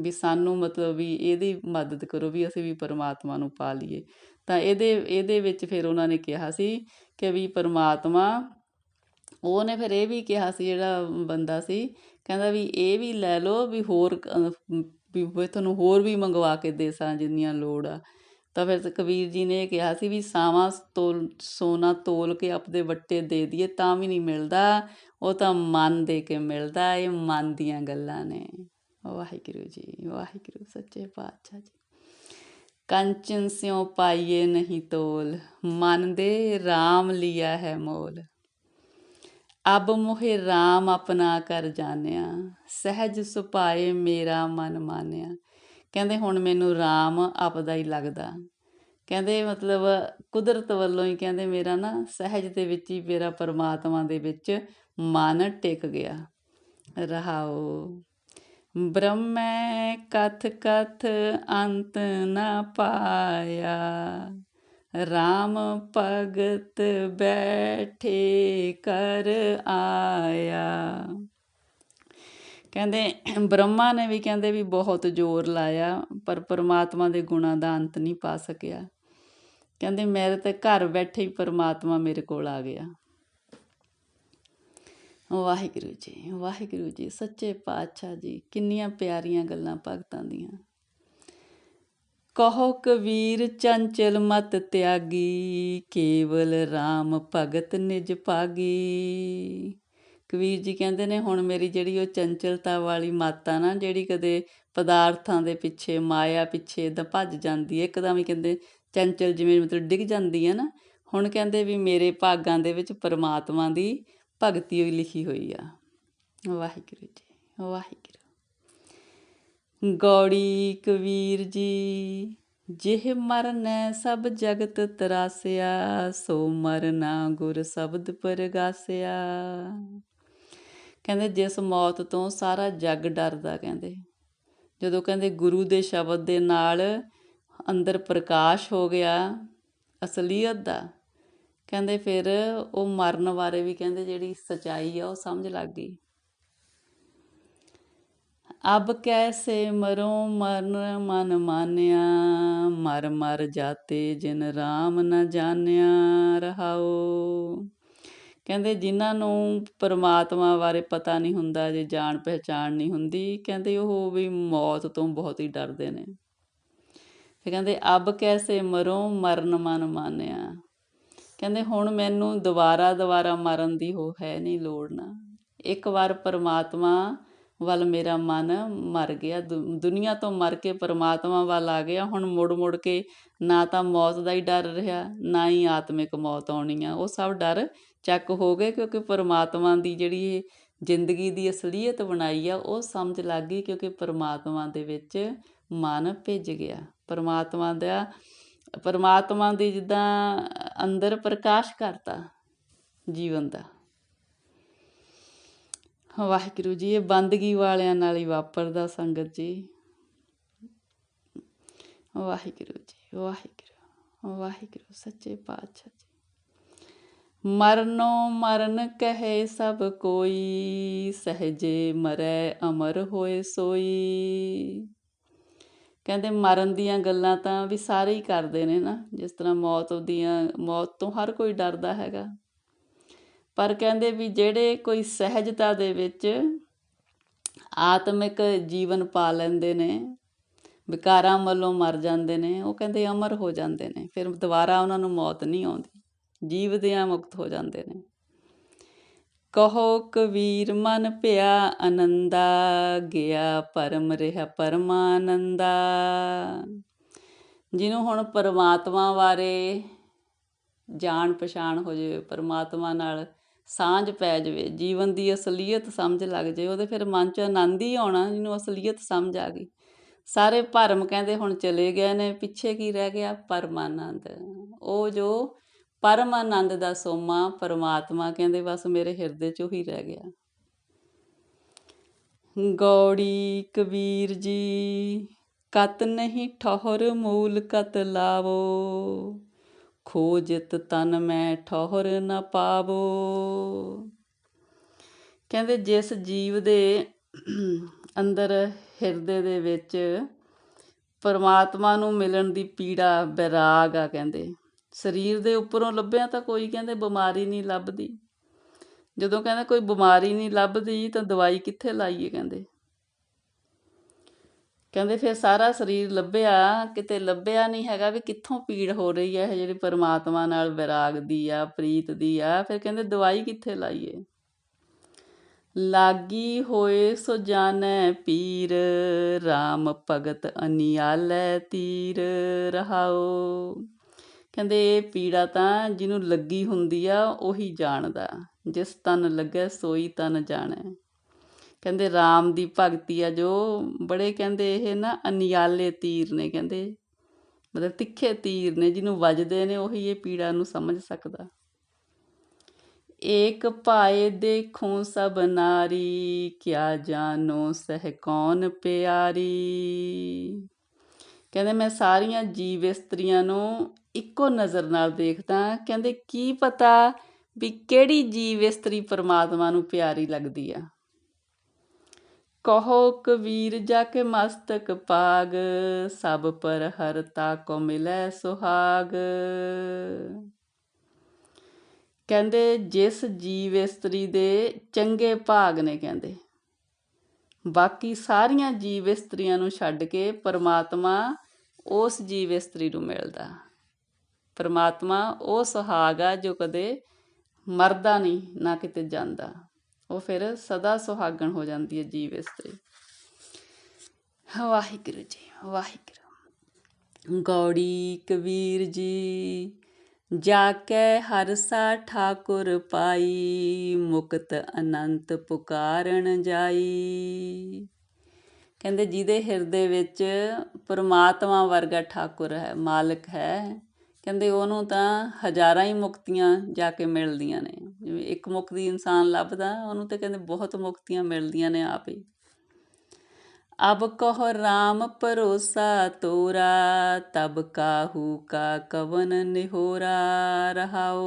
ਵੀ ਸਾਨੂੰ ਮਤਲਬ ਵੀ ਇਹਦੀ ਮਦਦ ਕਰੋ ਵੀ ਅਸੀਂ ਵੀ ਪਰਮਾਤਮਾ ਨੂੰ ਪਾ ਲਈਏ। ਤਾਂ ਇਹਦੇ ਇਹਦੇ ਵਿੱਚ ਫਿਰ ਉਹਨਾਂ ਨੇ ਕਿਹਾ ਸੀ ਕਿ ਵੀ ਪਰਮਾਤਮਾ, ਉਹਨੇ ਫਿਰ ਇਹ ਵੀ ਕਿਹਾ ਸੀ ਜਿਹੜਾ ਬੰਦਾ ਸੀ, ਕਹਿੰਦਾ ਵੀ ਇਹ ਵੀ ਲੈ ਲਓ ਵੀ ਹੋਰ ਵੀ ਤੁਹਾਨੂੰ ਹੋਰ ਵੀ ਮੰਗਵਾ ਕੇ ਦੇ ਸਾਂ ਜਿੰਨੀਆਂ ਲੋੜ ਆ। ਤਾਂ ਫਿਰ ਕਬੀਰ ਜੀ ਨੇ ਕਿਹਾ ਸੀ ਵੀ ਸਾਵਾਂ ਤੋਲ, ਸੋਨਾ ਤੋਲ ਕੇ ਆਪਦੇ ਵੱਟੇ ਦੇ ਦਈਏ ਤਾਂ ਵੀ ਨਹੀਂ ਮਿਲਦਾ, ਉਹ ਤਾਂ ਮਨ ਦੇ ਕੇ ਮਿਲਦਾ, ਇਹ ਮਨ ਦੀਆਂ ਗੱਲਾਂ ਨੇ। ਵਾਹਿਗੁਰੂ ਜੀ, ਵਾਹਿਗੁਰੂ, ਸੱਚੇ ਪਾਤਸ਼ਾਹ ਜੀ। ਕੰਚਨ ਸਿਉ ਪਾਈਏ ਨਹੀਂ ਤੋਲ, ਮਨ ਦੇ RAM ਲਿਆ ਹੈ ਮੋਲ। ਅਬ ਮੋਹਿ RAM ਆਪਣਾ ਕਰ ਜਾਣਿਆ, ਸਹਿਜ ਸੁਪਾਏ ਮੇਰਾ ਮਨ ਮਾਨਿਆ। ਕਹਿੰਦੇ ਹੁਣ ਮੈਨੂੰ RAM ਆਪਦਾ ਹੀ ਲੱਗਦਾ। ਕਹਿੰਦੇ ਮਤਲਬ ਕੁਦਰਤ ਵੱਲੋਂ ਹੀ ਕਹਿੰਦੇ ਮੇਰਾ ਨਾ ਸਹਿਜ ਦੇ ਵਿੱਚ ਹੀ ਮੇਰਾ ਪਰਮਾਤਮਾ ਦੇ ਵਿੱਚ ਮਨ ਟਿਕ ਗਿਆ। ਰਹਾਓ। ਬ੍ਰਹਮੈ ਕਥ ਕਥ ਅੰਤ ਨਾ ਪਾਇਆ। RAM ਭਗਤ ਬੈਠੇ ਕਰ ਆਇਆ। ਕਹਿੰਦੇ ਬ੍ਰਹਮਾ ਨੇ ਵੀ ਕਹਿੰਦੇ ਵੀ ਬਹੁਤ ਜ਼ੋਰ ਲਾਇਆ, ਪਰ ਪਰਮਾਤਮਾ ਦੇ ਗੁਣਾਂ ਦਾ ਅੰਤ ਨਹੀਂ ਪਾ ਸਕਿਆ। ਕਹਿੰਦੇ ਮੇਰੇ ਤੇ ਘਰ ਬੈਠੇ ਹੀ ਪਰਮਾਤਮਾ ਮੇਰੇ ਕੋਲ ਆ ਗਿਆ। ਵਾਹਿਗੁਰੂ ਜੀ ਵਾਹਿਗੁਰੂ ਜੀ, ਸੱਚੇ ਪਾਤਸ਼ਾਹ ਜੀ, ਕਿੰਨੀਆਂ ਪਿਆਰੀਆਂ ਗੱਲਾਂ ਭਗਤਾਂ ਦੀਆਂ। ਕਹੋ ਕਬੀਰ, ਚੰਚਲ ਮਤ ਤਿਆਗੀ, ਕੇਵਲ RAM ਭਗਤ ਨਿਜ ਪਾਗੀ ਕਬੀਰ ਜੀ ਕਹਿੰਦੇ ਨੇ, ਹੁਣ ਮੇਰੀ ਜਿਹੜੀ ਉਹ ਚੰਚਲਤਾ ਵਾਲੀ ਮਾਤਾ ਨਾ, ਜਿਹੜੀ ਕਦੇ ਪਦਾਰਥਾਂ ਦੇ ਪਿੱਛੇ, ਮਾਇਆ ਪਿੱਛੇ ਦਾ ਭੱਜ ਜਾਂਦੀ ਹੈ ਇੱਕਦਮ ਹੀ ਕਹਿੰਦੇ ਚੰਚਲ ਜਿਵੇਂ ਮਤਲਬ ਡਿੱਗ ਜਾਂਦੀ ਹੈ ਨਾ, ਹੁਣ ਕਹਿੰਦੇ ਵੀ ਮੇਰੇ ਭਾਗਾਂ ਦੇ ਵਿੱਚ ਪਰਮਾਤਮਾ ਦੀ ਭਗਤੀ ਹੋਈ, ਲਿਖੀ ਹੋਈ ਆ। ਵਾਹਿਗੁਰੂ ਜੀ, ਵਾਹਿਗੁਰੂ। ਗੌੜੀ ਕਬੀਰ ਜੀ, ਜਿਹ ਮਰਨੈ ਸਭ ਜਗਤ ਤਰਾਸਿਆ, ਸੋ ਮਰਨਾ ਗੁਰ ਸ਼ਬਦ ਪਰਗਾਸਿਆ। ਕਹਿੰਦੇ ਜਿਸ ਮੌਤ ਤੋਂ ਸਾਰਾ ਜੱਗ ਡਰਦਾ, ਕਹਿੰਦੇ। ਜਦੋਂ ਕਹਿੰਦੇ ਗੁਰੂ ਦੇ ਸ਼ਬਦ ਦੇ ਨਾਲ ਅੰਦਰ ਪ੍ਰਕਾਸ਼ ਹੋ ਗਿਆ, ਅਸਲੀਅਤ ਦਾ ਕਹਿੰਦੇ ਫਿਰ ਉਹ ਮਰਨ ਬਾਰੇ ਵੀ ਕਹਿੰਦੇ ਜਿਹੜੀ ਸਚਾਈ ਆ ਉਹ ਸਮਝ ਲੱਗ ਗਈ। ਅਬ ਕੈਸੇ ਮਰੋ ਮਰਨ ਮਨ ਮਾਨਿਆ, ਮਰ ਮਰ ਜਾਤੇ ਜਿਨ RAM ਨ ਜਾਣਿਆ ਰਹਾਓ ਕਹਿੰਦੇ ਜਿਨ੍ਹਾਂ ਨੂੰ ਪਰਮਾਤਮਾ ਬਾਰੇ ਪਤਾ ਨਹੀਂ ਹੁੰਦਾ, ਜੇ ਜਾਣ ਪਹਿਚਾਣ ਨਹੀਂ ਹੁੰਦੀ, ਕਹਿੰਦੇ ਉਹ ਵੀ ਮੌਤ ਤੋਂ ਬਹੁਤ ਹੀ ਡਰਦੇ ਨੇ। ਫਿਰ ਕਹਿੰਦੇ ਅਬ ਕੈਸੇ ਮਰੋ ਮਰਨ ਮਨ ਮਾਨਿਆ ਕਹਿੰਦੇ ਹੁਣ ਮੈਨੂੰ ਦੁਬਾਰਾ ਦੁਬਾਰਾ ਮਰਨ ਦੀ ਹੋ ਹੈ ਨਹੀਂ ਲੋੜ ਨਾ। ਇੱਕ ਵਾਰ ਪਰਮਾਤਮਾ ਵੱਲ ਮੇਰਾ ਮਨ ਮਰ ਗਿਆ। ਦੁਨੀਆ ਤੋਂ ਮਰ ਕੇ ਪਰਮਾਤਮਾ ਵੱਲ ਆ ਗਿਆ। ਹੁਣ ਮੁੜ ਮੁੜ ਕੇ ਨਾ ਤਾਂ ਮੌਤ ਦਾ ਹੀ ਡਰ ਰਿਹਾ, ਨਾ ਹੀ ਆਤਮਿਕ ਮੌਤ ਆਉਣੀ ਆ ਉਹ ਸਭ ਡਰ ਚੱਕ ਹੋ ਗਏ ਕਿਉਂਕਿ ਪਰਮਾਤਮਾ ਦੀ ਜਿਹੜੀ ਇਹ ਜ਼ਿੰਦਗੀ ਦੀ ਅਸਲੀਅਤ ਬਣਾਈ ਆ, ਉਹ ਸਮਝ ਲੱਗ ਗਈ ਕਿਉਂਕਿ ਪਰਮਾਤਮਾ ਦੇ ਵਿੱਚ ਮਨ ਭਿੱਜ ਗਿਆ। ਪਰਮਾਤਮਾ ਦਾ ਪਰਮਾਤਮਾ ਦੀ ਜਿੱਦਾਂ ਅੰਦਰ ਪ੍ਰਕਾਸ਼ ਕਰਤਾ ਜੀਵਨ ਦਾ। ਵਾਹਿਗੁਰੂ ਜੀ, ਇਹ ਬੰਦਗੀ ਵਾਲਿਆਂ ਨਾਲ ਹੀ ਵਾਪਰਦਾ ਸੰਗਤ ਜੀ। ਵਾਹਿਗੁਰੂ ਜੀ, ਵਾਹਿਗੁਰੂ ਵਾਹਿਗੁਰੂ, ਸੱਚੇ ਪਾਤਸ਼ਾਹ ਜੀ। ਮਰਨੋ ਮਰਨ ਕਹੇ ਸਭ ਕੋਈ, ਸਹਜੇ ਮਰੈ ਅਮਰ ਹੋਏ ਸੋਈ। ਕਹਿੰਦੇ ਮਰਨ ਦੀਆਂ ਗੱਲਾਂ ਤਾਂ ਵੀ ਸਾਰੇ ਹੀ ਕਰਦੇ ਨੇ ਨਾ, ਜਿਸ ਤਰ੍ਹਾਂ ਮੌਤ ਦੀਆਂ, ਮੌਤ ਤੋਂ ਹਰ ਕੋਈ ਡਰਦਾ ਹੈਗਾ। ਪਰ ਕਹਿੰਦੇ ਵੀ ਜਿਹੜੇ ਕੋਈ ਸਹਿਜਤਾ ਦੇ ਵਿੱਚ ਆਤਮਿਕ ਜੀਵਨ ਪਾ ਲੈਂਦੇ ਨੇ, ਵਿਕਾਰਾਂ ਵੱਲੋਂ ਮਰ ਜਾਂਦੇ ਨੇ, ਉਹ ਕਹਿੰਦੇ ਅਮਰ ਹੋ ਜਾਂਦੇ ਨੇ, ਫਿਰ ਦੁਬਾਰਾ ਉਹਨਾਂ ਨੂੰ ਮੌਤ ਨਹੀਂ ਆਉਂਦੀ ਜੀਵਦਿਆਂ ਮੁਕਤ ਹੋ ਜਾਂਦੇ ਨੇ। ਕਹੋ ਕਬੀਰ ਮਨ ਭਿਆ ਆਨੰਦਾ, ਗਿਆ ਪਰਮ ਰਿਹਾ ਪਰਮਾਨੰਦਾ। ਜਿਹਨੂੰ ਹੁਣ ਪਰਮਾਤਮਾ ਬਾਰੇ ਜਾਣ ਪਛਾਣ ਹੋ ਜਾਵੇ, ਪਰਮਾਤਮਾ ਨਾਲ ਸਾਂਝ ਪੈ ਜਾਵੇ, ਜੀਵਨ ਦੀ ਅਸਲੀਅਤ ਸਮਝ ਲੱਗ ਜਾਵੇ, ਉਹਦੇ ਫਿਰ ਮਨ 'ਚ ਆਨੰਦ ਹੀ ਆਉਣਾ, ਜਿਹਨੂੰ ਅਸਲੀਅਤ ਸਮਝ ਆ ਗਈ। ਸਾਰੇ ਭਰਮ ਕਹਿੰਦੇ ਹੁਣ ਚਲੇ ਗਏ ਨੇ, ਪਿੱਛੇ ਕੀ ਰਹਿ ਗਿਆ? ਪਰਮਾਨੰਦ। ਉਹ ਜੋ ਪਰਮ ਆਨੰਦ ਦਾ ਸੋਮਾ ਪਰਮਾਤਮਾ ਕਹਿੰਦੇ ਬਸ ਮੇਰੇ ਹਿਰਦੇ 'ਚ ਹੀ ਰਹਿ ਗਿਆ। ਗੌੜੀ ਕਬੀਰ ਜੀ, ਕਤ ਨਹੀਂ ਠਹਰ ਮੂਲ ਕਤ ਲਾਵੋ, ਖੋਜਤ ਤਨ ਮੈਂ ਠਹਰ ਨਾ ਪਾਵੋ। ਕਹਿੰਦੇ ਜਿਸ ਜੀਵ ਦੇ ਅੰਦਰ ਹਿਰਦੇ ਦੇ ਵਿੱਚ ਪਰਮਾਤਮਾ ਨੂੰ ਮਿਲਣ ਦੀ ਪੀੜਾ ਬਿਰਾਗ ਆ ਕਹਿੰਦੇ। ਸਰੀਰ ਦੇ ਉੱਪਰੋਂ ਲੱਭਿਆ ਤਾਂ ਕੋਈ ਕਹਿੰਦੇ ਬਿਮਾਰੀ ਨਹੀਂ ਲੱਭਦੀ। ਜਦੋਂ ਕਹਿੰਦੇ ਕੋਈ ਬਿਮਾਰੀ ਨਹੀਂ ਲੱਭਦੀ ਤਾਂ ਦਵਾਈ ਕਿੱਥੇ ਲਾਈਏ ਕਹਿੰਦੇ। ਕਹਿੰਦੇ ਫਿਰ ਸਾਰਾ ਸਰੀਰ ਲੱਭਿਆ, ਕਿਤੇ ਲੱਭਿਆ ਨਹੀਂ ਹੈਗਾ ਵੀ ਕਿੱਥੋਂ ਪੀੜ ਹੋ ਰਹੀ ਹੈ, ਇਹ ਜਿਹੜੀ ਪਰਮਾਤਮਾ ਨਾਲ ਵਿਰਾਗ ਦੀ ਆ, ਪ੍ਰੀਤ ਦੀ ਆ, ਫਿਰ ਕਹਿੰਦੇ ਦਵਾਈ ਕਿੱਥੇ ਲਾਈਏ। ਲਾਗੀ ਹੋਏ ਸੋ ਜਾਣੈ ਪੀਰ RAM ਭਗਤ ਅਨਿਆਲੈ ਤੀਰ ਰਹਾਓ ਕਹਿੰਦੇ ਇਹ ਪੀੜਾ ਤਾਂ ਜਿਹਨੂੰ ਲੱਗੀ ਹੁੰਦੀ ਆ, ਉਹੀ ਜਾਣਦਾ। ਜਿਸ ਤਨ ਲੱਗੇ, ਸੋਈ ਤਨ ਜਾਣੈ। ਕਹਿੰਦੇ RAM ਦੀ ਭਗਤੀ ਆ ਜੋ, ਬੜੇ ਕਹਿੰਦੇ ਇਹ ਨਾ ਅਨਿਆਲੇ ਤੀਰ ਨੇ ਕਹਿੰਦੇ। ਮਤਲਬ ਤਿੱਖੇ ਤੀਰ ਨੇ, ਜਿਹਨੂੰ ਵੱਜਦੇ ਨੇ, ਉਹੀ ਇਹ ਪੀੜਾ ਨੂੰ ਸਮਝ ਸਕਦਾ। ਏਕ ਪਾਏ ਦੇਖੂੰ ਸਭ ਨਾਰੀ, ਕਿਆ ਜਾਨੋ ਸਹਿ ਕੌਣ ਪਿਆਰੀ। ਕਹਿੰਦੇ ਮੈਂ ਸਾਰੀਆਂ ਜੀਵ ਇਸਤਰੀਆਂ ਨੂੰ ਇੱਕੋ ਨਜ਼ਰ ਨਾਲ ਦੇਖਦਾ ਕਹਿੰਦੇ, ਕੀ ਪਤਾ ਵੀ ਕਿਹੜੀ ਜੀਵ ਇਸਤਰੀ ਪਰਮਾਤਮਾ ਨੂੰ ਪਿਆਰੀ ਲੱਗਦੀ ਆ? ਕਹੋ ਕਬੀਰ, ਜਾ ਕੇ ਮਸਤਕ ਪਾਗ, ਸਭ ਪਰ ਹਰ ਤਾ ਕੋ ਮਿਲੈ ਸੁਹਾਗ। ਕਹਿੰਦੇ, ਜਿਸ ਜੀਵ ਇਸਤਰੀ ਦੇ ਚੰਗੇ ਭਾਗ ਨੇ, ਕਹਿੰਦੇ। ਬਾਕੀ ਸਾਰੀਆਂ ਜੀਵ ਇਸਤਰੀਆਂ ਨੂੰ ਛੱਡ ਕੇ ਪਰਮਾਤਮਾ ਉਸ ਜੀਵ ਇਸਤਰੀ ਨੂੰ ਮਿਲਦਾ। ਪਰਮਾਤਮਾ ਉਹ ਸੁਹਾਗ ਆ ਜੋ ਕਦੇ ਮਰਦਾ ਨਹੀਂ, ਨਾ ਕਿਤੇ ਜਾਂਦਾ। ਉਹ ਫਿਰ ਸਦਾ ਸੁਹਾਗਣ ਹੋ ਜਾਂਦੀ ਹੈ ਜੀਵ ਇਸਤਰੀ ਵਾਹਿਗੁਰੂ ਜੀ, ਵਾਹਿਗੁਰੂ। ਗੌੜੀ ਕਬੀਰ ਜੀ ਜਾ ਕੇ ਹਰਸਾ ਠਾਕੁਰ ਪਾਈ, ਮੁਕਤ ਅਨੰਤ ਪੁਕਾਰਣ ਜਾਈ। ਕਹਿੰਦੇ ਜਿਹਦੇ ਹਿਰਦੇ ਵਿੱਚ ਪਰਮਾਤਮਾ ਵਰਗਾ ਠਾਕੁਰ ਹੈ, ਮਾਲਕ ਹੈ ਕਹਿੰਦੇ ਉਹਨੂੰ ਤਾਂ ਹਜ਼ਾਰਾਂ ਹੀ ਮੁਕਤੀਆਂ ਜਾ ਕੇ ਮਿਲਦੀਆਂ ਨੇ। ਜਿਵੇਂ ਇੱਕ ਮੁਕਤੀ ਇਨਸਾਨ ਲੱਭਦਾ, ਉਹਨੂੰ ਤਾਂ ਕਹਿੰਦੇ ਬਹੁਤ ਮੁਕਤੀਆਂ ਮਿਲਦੀਆਂ ਨੇ ਆਪ। ਹੀ ਅਬ ਕਹੋ ਰਾਮ ਭਰੋਸਾ ਤੋਰਾ, ਤਬ ਕਾਹੂ ਕਾ ਕਵਨ ਨਿਹੋਰਾ ਰਹਾਓ।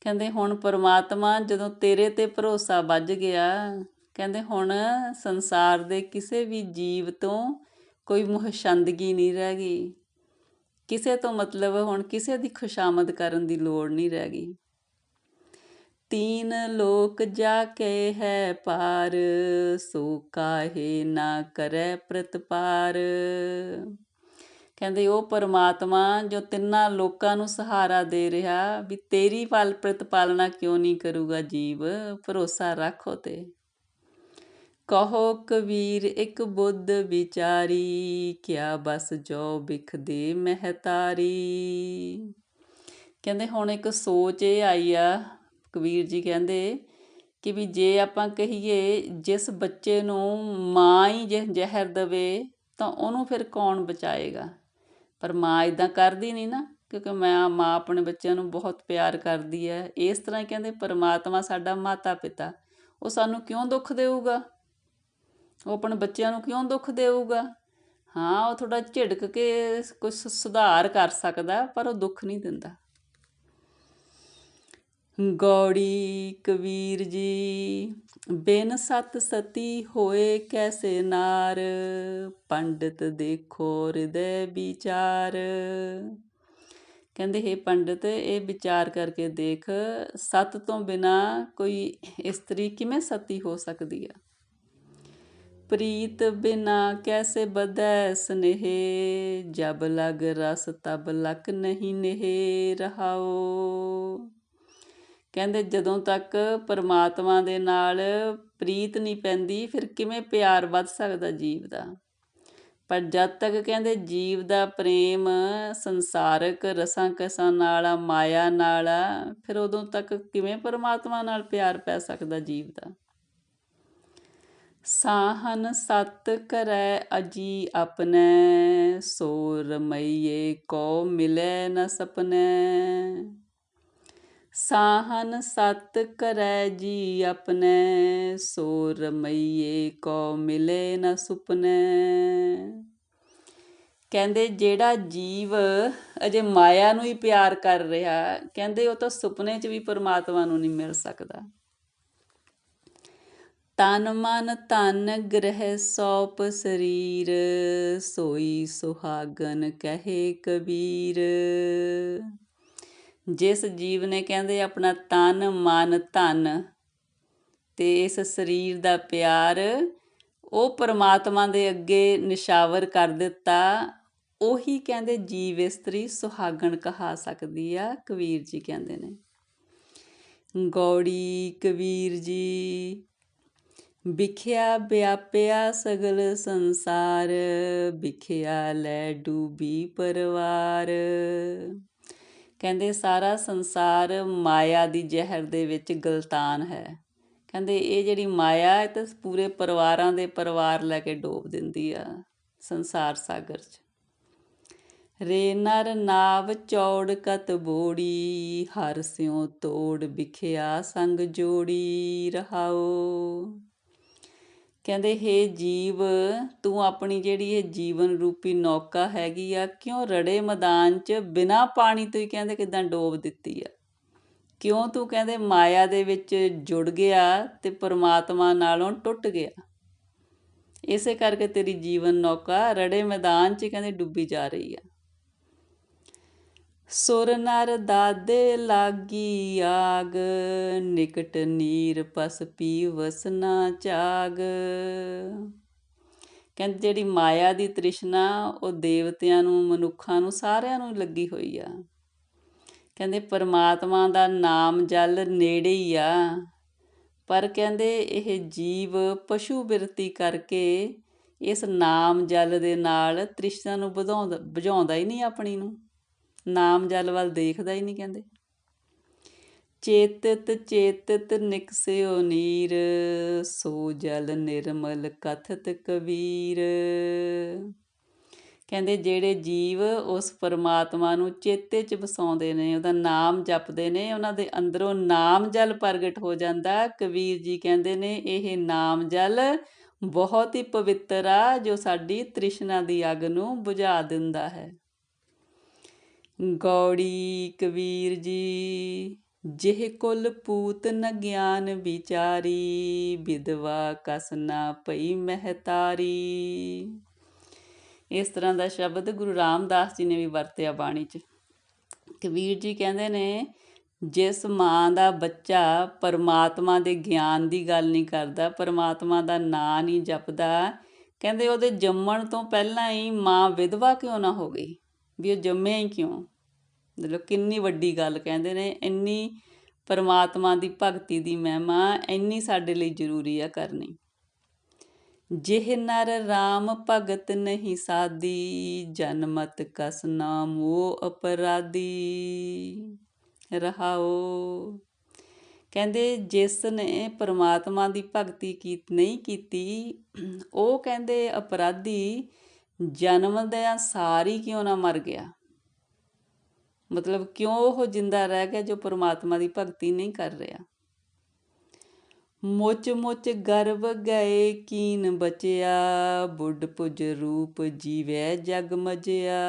ਕਹਿੰਦੇ ਹੁਣ ਪਰਮਾਤਮਾ ਜਦੋਂ ਤੇਰੇ ਤੇ ਭਰੋਸਾ ਵੱਜ ਗਿਆ, ਕਹਿੰਦੇ ਹੁਣ ਸੰਸਾਰ ਦੇ ਕਿਸੇ ਵੀ ਜੀਵ ਤੋਂ ਕੋਈ ਮੁਹਸ਼ੰਦਗੀ ਨਹੀਂ ਰਹਿ ਗਈ। ਕਿਸੇ ਤੋਂ ਮਤਲਬ ਹੁਣ ਕਿਸੇ ਦੀ ਖੁਸ਼ਾਮਦ ਕਰਨ ਦੀ ਲੋੜ ਨਹੀਂ ਰਹਿ ਗਈ। ਤੀਨ ਲੋਕ ਜਾ ਕੇ ਹੈ ਪਾਰ, ਸੋ ਕਾਹੇ ਨਾ ਕਰੈ ਪ੍ਰਤਪਾਰ ਕਹਿੰਦੇ ਉਹ ਪਰਮਾਤਮਾ ਜੋ ਤਿੰਨਾਂ ਲੋਕਾਂ ਨੂੰ ਸਹਾਰਾ ਦੇ ਰਿਹਾ, ਵੀ ਤੇਰੀ ਪਾਲ ਪ੍ਰਤਪਾਲਨਾ ਕਿਉਂ ਨਹੀਂ ਕਰੂਗਾ ਜੀਵ? ਭਰੋਸਾ ਰੱਖੋ ਤੇ ਕਹੋ ਕਬੀਰ, ਇੱਕ ਬੁੱਧ ਵਿਚਾਰੀ, ਕਿਆ ਬਸ ਜੋ ਵਿਖਦੇ ਮਹਤਾਰੀ। ਕਹਿੰਦੇ ਹੁਣ ਇੱਕ ਸੋਚ ਇਹ ਆਈ ਆ, ਕਬੀਰ ਜੀ ਕਹਿੰਦੇ ਕਿ ਵੀ ਜੇ ਆਪਾਂ ਕਹੀਏ, ਜਿਸ ਬੱਚੇ ਨੂੰ ਮਾਂ ਹੀ ਜ਼ਹਿਰ ਦੇਵੇ, ਤਾਂ ਉਹਨੂੰ ਫਿਰ ਕੌਣ ਬਚਾਏਗਾ? ਪਰ ਮਾਂ ਇਦਾਂ ਕਰਦੀ ਨਹੀਂ ਨਾ, ਕਿਉਂਕਿ ਮੈਂ, ਮਾਂ ਆਪਣੇ ਬੱਚਿਆਂ ਨੂੰ ਬਹੁਤ ਪਿਆਰ ਕਰਦੀ ਹੈ। ਇਸ ਤਰ੍ਹਾਂ ਕਹਿੰਦੇ ਪਰਮਾਤਮਾ ਸਾਡਾ ਮਾਤਾ ਪਿਤਾ ਉਹ ਸਾਨੂੰ ਕਿਉਂ ਦੁੱਖ ਦੇਊਗਾ? ਉਹ ਆਪਣੇ ਬੱਚਿਆਂ ਨੂੰ ਕਿਉਂ ਦੁੱਖ ਦੇਊਗਾ? ਹਾਂ, ਉਹ ਥੋੜਾ ਝਿੜਕ ਕੇ ਕੁਝ ਸੁਧਾਰ ਕਰ ਸਕਦਾ, ਪਰ ਉਹ ਦੁੱਖ ਨਹੀਂ ਦਿੰਦਾ। ਗੌੜੀ ਕਬੀਰ ਜੀ, ਬਿਨ ਸਤ ਸਤੀ ਹੋਏ ਕੈਸੇ ਨਾਰ? ਪੰਡਿਤ ਦੇਖੋ ਹਿਰਦੇ ਵਿਚਾਰ। ਕਹਿੰਦੇ, ਹੈ ਪੰਡਿਤ, ਇਹ ਵਿਚਾਰ ਕਰਕੇ ਦੇਖ, ਸਤ ਤੋਂ ਬਿਨਾ ਕੋਈ ਇਸਤਰੀ ਕਿਵੇਂ ਸਤੀ ਹੋ ਸਕਦੀ ਆ? ਪ੍ਰੀਤ ਬਿਨਾ ਕੈਸੇ ਬਦੈ ਸਨੇਹ? ਜਬ ਲਗ ਰਸ ਤਬ ਲਕ ਨਹੀਂ ਨਹਿ ਰਹਾਓ ਕਹਿੰਦੇ ਜਦੋਂ ਤੱਕ ਪਰਮਾਤਮਾ ਦੇ ਨਾਲ ਪ੍ਰੀਤ ਨਹੀਂ ਪੈਂਦੀ, ਫਿਰ ਕਿਵੇਂ ਪਿਆਰ ਵੱਧ ਸਕਦਾ ਜੀਵ ਦਾ? ਪਰ ਜਦ ਤੱਕ ਕਹਿੰਦੇ ਜੀਵ ਦਾ ਪ੍ਰੇਮ ਸੰਸਾਰਕ ਰਸਾਂ ਕਸਾਂ ਨਾਲ ਆ ਮਾਇਆ ਨਾਲ ਆ ਫਿਰ ਉਦੋਂ ਤੱਕ ਕਿਵੇਂ ਪਰਮਾਤਮਾ ਨਾਲ ਪਿਆਰ ਪੈ ਸਕਦਾ ਜੀਵ ਦਾ? ਸਾਹਨ ਸਤ ਕਰੈ ਅਜੀ ਆਪਨੇ ਸੋ ਰਮਈਏ ਕੋ ਮਿਲੇ ਨ ਸਪਨੇ। ਸਾਹਨ ਸਤ ਕਰੈ ਜੀ ਆਪਨੇ ਸੋ ਰਮਈਏ ਕੋ ਮਿਲੇ ਨ ਸੁਪਨੇ। ਕਹਿੰਦੇ ਜਿਹੜਾ ਜੀਵ ਅਜੇ ਮਾਇਆ ਨੂੰ ਹੀ ਪਿਆਰ ਕਰ ਰਿਹਾ, ਕਹਿੰਦੇ ਉਹ ਤਾਂ ਸੁਪਨੇ 'ਚ ਵੀ ਪਰਮਾਤਮਾ ਨੂੰ ਨਹੀਂ ਮਿਲ ਸਕਦਾ। ਤਨ ਮਨ ਧਨ ਗ੍ਰਹਿ ਸੋਪ ਸਰੀਰ, ਸੋਈ ਸੁਹਾਗਨ ਕਹੇ ਕਬੀਰ। ਜਿਸ ਜੀਵ ਨੇ ਕਹਿੰਦੇ ਆਪਣਾ ਤਨ ਮਨ ਧਨ ਤੇ ਇਸ ਸਰੀਰ ਦਾ ਪਿਆਰ, ਉਹ ਪਰਮਾਤਮਾ ਦੇ ਅੱਗੇ ਨਿਸ਼ਾਵਰ ਕਰ ਦਿੱਤਾ, ਉਹੀ ਕਹਿੰਦੇ ਜੀਵ ਇਸਤਰੀ ਸੁਹਾਗਣ ਕਹਾ ਸਕਦੀ ਆ, ਕਬੀਰ ਜੀ ਕਹਿੰਦੇ ਨੇ। ਗੌੜੀ ਕਬੀਰ ਜੀ ਵਿਖਿਆ ਵਿਆਪਿਆ ਸਗਲ ਸੰਸਾਰ, ਵਿਖਿਆ ਲੈ ਡੂਬੀ ਪਰਵਾਰ। ਕਹਿੰਦੇ ਸਾਰਾ ਸੰਸਾਰ ਮਾਇਆ ਦੀ ਜ਼ਹਿਰ ਦੇ ਵਿੱਚ ਗਲਤਾਨ ਹੈ। ਕਹਿੰਦੇ ਇਹ ਜਿਹੜੀ ਮਾਇਆ ਹੈ ਤੇ ਪੂਰੇ ਪਰਿਵਾਰਾਂ ਦੇ ਪਰਿਵਾਰ ਲੈ ਕੇ ਡੋਬ ਦਿੰਦੀ ਆ ਸੰਸਾਰ ਸਾਗਰ 'ਚ। ਰੇ ਨਰ ਨਾਵ ਚੌੜ ਕਤ ਬੋੜੀ, ਹਰ ਸਿਉ ਤੋੜ ਵਿਖਿਆ ਸੰਗ ਜੋੜੀ ਰਹਾਓ। ਕਹਿੰਦੇ, ਹੇ ਜੀਵ, ਤੂੰ ਆਪਣੀ ਜਿਹੜੀ ਇਹ ਜੀਵਨ ਰੂਪੀ ਨੌਕਾ ਹੈਗੀ ਆ, ਕਿਉਂ ਰੜੇ ਮੈਦਾਨ 'ਚ ਬਿਨਾ ਪਾਣੀ ਤੋਂ ਹੀ ਕਹਿੰਦੇ ਕਿਦਾਂ ਡੋਬ ਦਿੱਤੀ ਆ? ਕਿਉਂ ਤੂੰ ਕਹਿੰਦੇ ਮਾਇਆ ਦੇ ਵਿੱਚ ਜੁੜ ਗਿਆ ਤੇ ਪਰਮਾਤਮਾ ਨਾਲੋਂ ਟੁੱਟ ਗਿਆ? ਇਸੇ ਕਰਕੇ ਤੇਰੀ ਜੀਵਨ ਨੌਕਾ ਰੜੇ ਮੈਦਾਨ 'ਚ ਕਹਿੰਦੇ ਡੁੱਬੀ ਜਾ ਰਹੀ ਆ। ਸੁਰ ਨਰ ਦਾਦੇ ਲਾਗੀ ਆਗ, ਨਿਕਟ ਨੀਰ ਪਸ ਪੀ ਵਸਨਾ ਚਾਗ। ਕਹਿੰਦੇ ਜਿਹੜੀ ਮਾਇਆ ਦੀ ਤ੍ਰਿਸ਼ਨਾ, ਉਹ ਦੇਵਤਿਆਂ ਨੂੰ, ਮਨੁੱਖਾਂ ਨੂੰ, ਸਾਰਿਆਂ ਨੂੰ ਲੱਗੀ ਹੋਈ ਆ। ਕਹਿੰਦੇ ਪਰਮਾਤਮਾ ਦਾ ਨਾਮ ਜਲ ਨੇੜੇ ਹੀ ਆ, ਪਰ ਕਹਿੰਦੇ ਇਹ ਜੀਵ ਪਸ਼ੂ ਬਿਰਤੀ ਕਰਕੇ ਇਸ ਨਾਮ ਜਲ ਦੇ ਨਾਲ ਤ੍ਰਿਸ਼ਨਾ ਨੂੰ ਵਧਾਉਂਦਾ, ਬੁਝਾਉਂਦਾ ਹੀ ਨਹੀਂ ਆਪਣੀ ਨੂੰ। ਨਾਮ ਜਲ ਵੱਲ ਦੇਖਦਾ ਹੀ ਨਹੀਂ ਕਹਿੰਦੇ। ਚੇਤਤ ਚੇਤਤ ਨਿਕਸਿਓ ਨੀਰ, ਸੋ ਜਲ ਨਿਰਮਲ ਕਥਤ ਕਬੀਰ। ਕਹਿੰਦੇ ਜਿਹੜੇ ਜੀਵ ਉਸ ਪਰਮਾਤਮਾ ਨੂੰ ਚੇਤੇ 'ਚ ਵਸਾਉਂਦੇ ਨੇ, ਉਹਦਾ ਨਾਮ ਜਪਦੇ ਨੇ, ਉਹਨਾਂ ਦੇ ਅੰਦਰੋਂ ਨਾਮ ਜਲ ਪ੍ਰਗਟ ਹੋ ਜਾਂਦਾ। ਕਬੀਰ ਜੀ ਕਹਿੰਦੇ ਨੇ, ਇਹ ਨਾਮ ਜਲ ਬਹੁਤ ਹੀ ਪਵਿੱਤਰ ਆ, ਜੋ ਸਾਡੀ ਤ੍ਰਿਸ਼ਨਾ ਦੀ ਅਗ ਨੂੰ ਬੁਝਾ ਦਿੰਦਾ ਹੈ। ਗੌੜੀ ਕਬੀਰ ਜੀ, ਜਿਹ ਕੁਲ ਪੂਤ ਨ ਗਿਆਨ ਵਿਚਾਰੀ ਵਿਦਵਾ ਕਸਨਾ ਪਈ ਮਹਤਾਰੀ। ਇਸ ਤਰ੍ਹਾਂ ਦਾ ਸ਼ਬਦ ਗੁਰੂ ਰਾਮਦਾਸ ਜੀ ਨੇ ਵੀ ਵਰਤਿਆ ਬਾਣੀ 'ਚ। ਕਬੀਰ ਜੀ ਕਹਿੰਦੇ ਨੇ, ਜਿਸ ਮਾਂ ਦਾ ਬੱਚਾ ਪਰਮਾਤਮਾ ਦੇ ਗਿਆਨ ਦੀ ਗੱਲ ਨਹੀਂ ਕਰਦਾ, ਪਰਮਾਤਮਾ ਦਾ ਨਾਂ ਨਹੀਂ ਜਪਦਾ, ਕਹਿੰਦੇ ਉਹਦੇ ਜੰਮਣ ਤੋਂ ਪਹਿਲਾਂ ਹੀ ਮਾਂ ਵਿਧਵਾ ਕਿਉਂ ਨਾ ਹੋ ਗਈ? ਵੀ ਉਹ ਜੰਮਿਆ ਹੀ ਕਿਉਂ? ਮਤਲਬ ਕਿੰਨੀ ਵੱਡੀ ਗੱਲ ਕਹਿੰਦੇ ਨੇ, ਇੰਨੀ ਪਰਮਾਤਮਾ ਦੀ ਭਗਤੀ ਦੀ ਮਹਿਮਾ ਇੰਨੀ ਸਾਡੇ ਲਈ ਜ਼ਰੂਰੀ ਆ ਕਰਨੀ। ਜਿਹ ਨਰ RAM ਭਗਤ ਨਹੀਂ ਸਾਦੀ, ਜਨਮਤ ਕਸ ਨਾਮ ਉਹ ਅਪਰਾਧੀ। ਰਹਾਓ। ਕਹਿੰਦੇ ਜਿਸ ਨੇ ਪਰਮਾਤਮਾ ਦੀ ਭਗਤੀ ਕੀ, ਨਹੀਂ ਕੀਤੀ, ਉਹ ਕਹਿੰਦੇ ਅਪਰਾਧੀ ਜਨਮਦਿਆਂ ਦੇ ਸਾਰੀ ਕਿਉਂ ਨਾ ਮਰ ਗਿਆ? ਮਤਲਬ ਕਿਉਂ ਉਹ ਜਿੰਦਾ ਰਹਿ ਗਿਆ ਜੋ ਪਰਮਾਤਮਾ ਦੀ ਭਗਤੀ ਨਹੀਂ ਕਰ ਰਿਹਾ? ਮੁੱਚ ਮੁੱਚ ਗਰਭ ਗਏ ਕੀਨ ਬਚਿਆ, ਬੁੱਢ ਪੁਜ ਰੂਪ ਜੀਵੈ ਜਗ ਮਜਿਆ।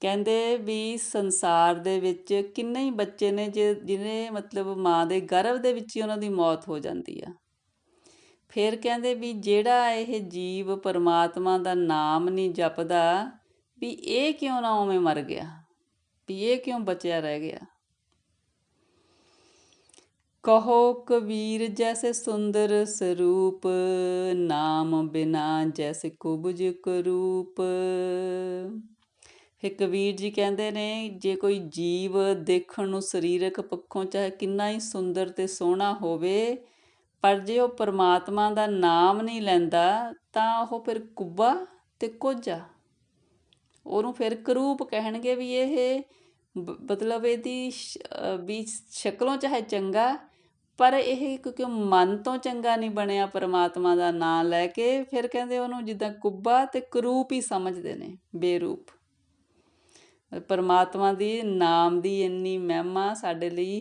ਕਹਿੰਦੇ ਵੀ ਸੰਸਾਰ ਦੇ ਵਿੱਚ ਕਿੰਨੇ ਹੀ ਬੱਚੇ ਨੇ ਜਿਹਨੇ ਮਤਲਬ ਮਾਂ ਦੇ ਗਰਭ ਦੇ ਵਿੱਚ ਹੀ ਉਹਨਾਂ ਦੀ ਮੌਤ ਹੋ ਜਾਂਦੀ ਆ। ਫਿਰ ਕਹਿੰਦੇ ਵੀ ਜਿਹੜਾ ਇਹ ਜੀਵ ਪਰਮਾਤਮਾ ਦਾ ਨਾਮ ਨਹੀਂ ਜਪਦਾ, ਵੀ ਇਹ ਕਿਉਂ ਨਾ ਉਵੇਂ ਮਰ ਗਿਆ? ਵੀ ਇਹ ਕਿਉਂ ਬਚਿਆ ਰਹਿ ਗਿਆ? ਕਹੋ ਕਬੀਰ ਜੈਸੇ ਸੁੰਦਰ ਸਰੂਪ, ਨਾਮ ਬਿਨਾ ਜੈਸੇ ਕੁਬਜ ਕਰੂਪ। ਫਿਰ ਕਬੀਰ ਜੀ ਕਹਿੰਦੇ ਨੇ, ਜੇ ਕੋਈ ਜੀਵ ਦੇਖਣ ਨੂੰ ਸਰੀਰਕ ਪੱਖੋਂ ਚਾਹੇ ਕਿੰਨਾ ਹੀ ਸੁੰਦਰ ਤੇ ਸੋਹਣਾ ਹੋਵੇ ਪਰ ਜੇ ਉਹ ਪਰਮਾਤਮਾ ਦਾ ਨਾਮ ਨਹੀਂ ਲੈਂਦਾ, ਤਾਂ ਉਹ ਫਿਰ ਕੁੱਬਾ ਤੇ ਕੋਝਾ ਉਹਨੂੰ ਫਿਰ ਕਰੂਪ ਕਹਿਣਗੇ ਵੀ ਇਹ ਮਤਲਬ ਇਹਦੀ ਵੀ ਸ਼ਕਲੋਂ ਚਾਹੇ ਚੰਗਾ, ਪਰ ਇਹ ਕਿਉਂਕਿ ਮਨ ਤੋਂ ਚੰਗਾ ਨਹੀਂ ਬਣਿਆ ਪਰਮਾਤਮਾ ਦਾ ਨਾਮ ਲੈ ਕੇ, ਫਿਰ ਕਹਿੰਦੇ ਉਹਨੂੰ ਜਿੱਦਾਂ ਕੁੱਬਾ ਤੇ ਕਰੂਪ ਹੀ ਸਮਝਦੇ ਨੇ, ਬੇਰੂਪ। ਪਰਮਾਤਮਾ ਦੀ, ਨਾਮ ਦੀ ਇੰਨੀ ਮਹਿਮਾ ਸਾਡੇ ਲਈ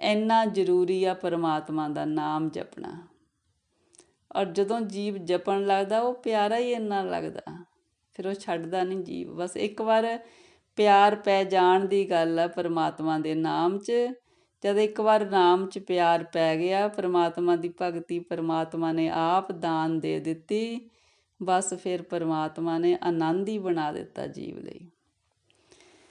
ਇੰਨਾ ਜ਼ਰੂਰੀ ਆ ਪਰਮਾਤਮਾ ਦਾ ਨਾਮ ਜਪਣਾ। ਔਰ ਜਦੋਂ ਜੀਵ ਜਪਣ ਲੱਗਦਾ, ਉਹ ਪਿਆਰਾ ਹੀ ਇੰਨਾ ਲੱਗਦਾ। ਫਿਰ ਉਹ ਛੱਡਦਾ ਨਹੀਂ ਜੀਵ। ਬਸ ਇੱਕ ਵਾਰ ਪਿਆਰ ਪੈ ਜਾਣ ਦੀ ਗੱਲ ਆ ਪਰਮਾਤਮਾ ਦੇ ਨਾਮ 'ਚ। ਜਦ ਇੱਕ ਵਾਰ ਨਾਮ 'ਚ ਪਿਆਰ ਪੈ ਗਿਆ, ਪਰਮਾਤਮਾ ਦੀ ਭਗਤੀ ਪਰਮਾਤਮਾ ਨੇ ਆਪ ਦਾਨ ਦੇ ਦਿੱਤੀ। ਬਸ ਫਿਰ ਪਰਮਾਤਮਾ ਨੇ ਆਨੰਦ ਹੀ ਬਣਾ ਦਿੱਤਾ ਜੀਵ ਲਈ।